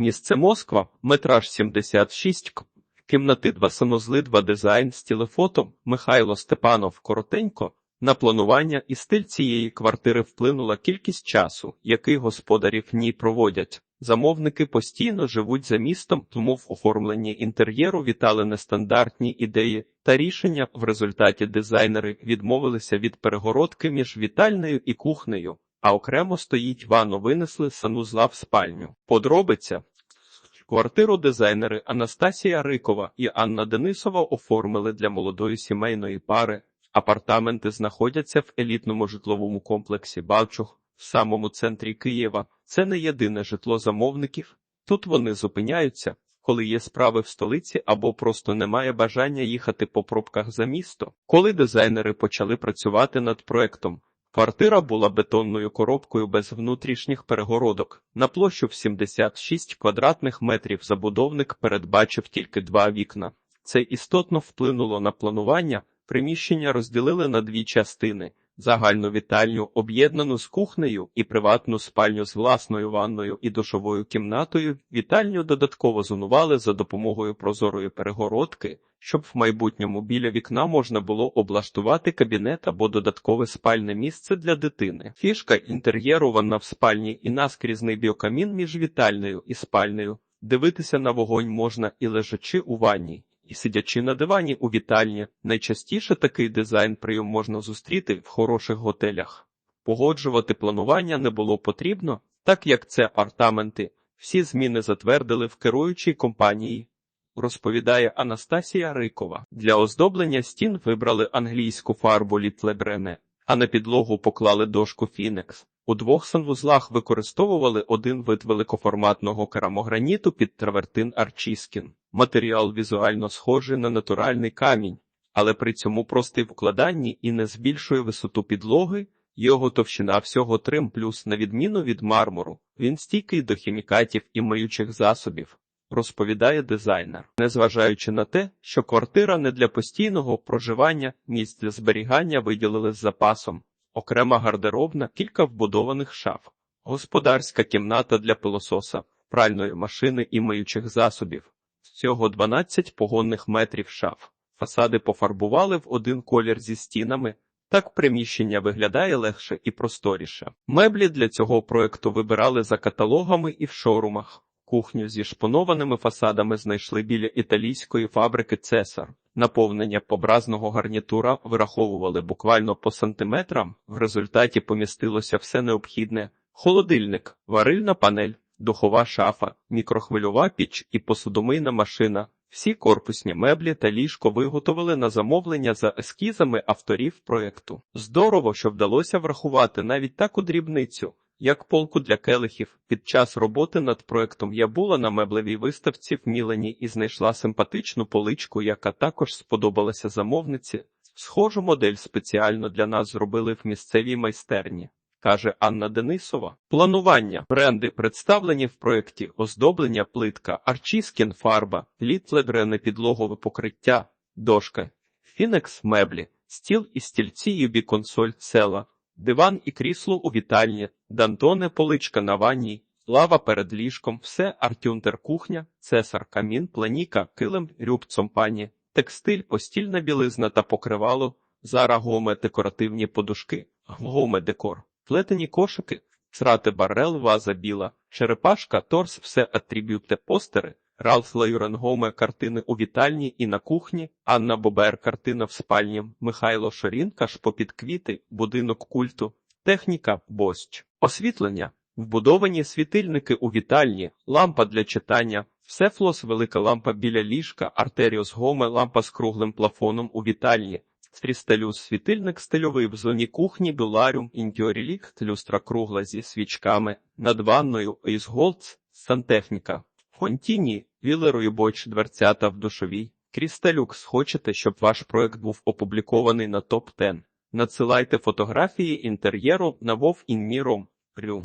Місце Москва, метраж 76 к. Кімнати 2 санузли 2 дизайн з телефотом Михайло Степанов коротенько. На планування і стиль цієї квартири вплинула кількість часу, який господарі в ній проводять. Замовники постійно живуть за містом, тому в оформленні інтер'єру вітали нестандартні ідеї та рішення. В результаті дизайнери відмовилися від перегородки між вітальнею і кухнею, а окремо стоїть ванну винесли санузла в спальню. Подробиця. Квартиру дизайнери Анастасія Рикова і Анна Денисова оформили для молодої сімейної пари. Апартаменти знаходяться в елітному житловому комплексі Балчуг в самому центрі Києва. Це не єдине житло замовників. Тут вони зупиняються, коли є справи в столиці або просто немає бажання їхати по пробках за місто. Коли дизайнери почали працювати над проектом, квартира була бетонною коробкою без внутрішніх перегородок. На площу в 76 квадратних метрів забудовник передбачив тільки два вікна. Це істотно вплинуло на планування. Приміщення розділили на дві частини: загальну вітальню, об'єднану з кухнею, і приватну спальню з власною ванною і душовою кімнатою. Вітальню додатково зонували за допомогою прозорої перегородки, щоб в майбутньому біля вікна можна було облаштувати кабінет або додаткове спальне місце для дитини. Фішка інтер'єру ванна в спальні і наскрізний біокамін між вітальною і спальнею. Дивитися на вогонь можна і лежачи у ванні і сидячи на дивані у вітальні, найчастіше такий дизайн прийом можна зустріти в хороших готелях. Погоджувати планування не було потрібно, так як це апартаменти, всі зміни затвердили в керуючій компанії. Розповідає Анастасія Рикова. Для оздоблення стін вибрали англійську фарбу Літлебрене, а на підлогу поклали дошку Фінекс. У двох санвузлах використовували один вид великоформатного керамограніту під травертин Арчіскін. Матеріал візуально схожий на натуральний камінь, але при цьому простий в укладанні і не збільшує висоту підлоги, його товщина всього 3 плюс, на відміну від мармуру. Він стійкий до хімікатів і миючих засобів, розповідає дизайнер. Незважаючи на те, що квартира не для постійного проживання, місць для зберігання виділили з запасом, окрема гардеробна, кілька вбудованих шаф, господарська кімната для пилососа, пральної машини і миючих засобів. Всього 12 погонних метрів шаф. Фасади пофарбували в один колір зі стінами. Так приміщення виглядає легше і просторіше. Меблі для цього проекту вибирали за каталогами і в шоурумах. Кухню зі шпонованими фасадами знайшли біля італійської фабрики Цесар. Наповнення побразного гарнітура вираховували буквально по сантиметрам. В результаті помістилося все необхідне: холодильник, варильна панель, духова шафа, мікрохвильова піч і посудомийна машина. Всі корпусні меблі та ліжко виготовили на замовлення за ескізами авторів проєкту. Здорово, що вдалося врахувати навіть таку дрібницю, як полку для келихів. Під час роботи над проєктом я була на меблевій виставці в Мілані і знайшла симпатичну поличку, яка також сподобалася замовниці. Схожу модель спеціально для нас зробили в місцевій майстерні каже Анна Денисова. Планування. Бренди представлені в проєкті оздоблення плитка, арчіскін фарба, літледрене підлогове покриття, дошка, фінекс меблі, стіл і стільці юбі консоль села, диван і крісло у вітальні, дантоне поличка на ванні, лава перед ліжком, все артюнтер кухня, цесар камін, планіка, килим, рюбцом пані, текстиль, постільна білизна та покривало, зара гоме декоративні подушки, гоме декор. Плетені кошики, срати барел, ваза біла, черепашка, торс, все атриб'юти постери, Ралф Лаюренгоме картини у вітальні і на кухні, Анна Бобер картина в спальні, Михайло Шорінка шпопід квіти, будинок культу, техніка, бощ, освітлення, вбудовані світильники у вітальні, лампа для читання, все флос велика лампа біля ліжка, артеріос гоме, лампа з круглим плафоном у вітальні, Стрістелюс світильник стильовий в зоні кухні, дуларіум, індіорілік, люстра кругла зі свічками, над ванною із голц, сантехніка, фонтіні, вілерою боч дверцята в душовій. Крісталюкс, хочете, щоб ваш проект був опублікований на топ 10 Надсилайте фотографії інтер'єру на вов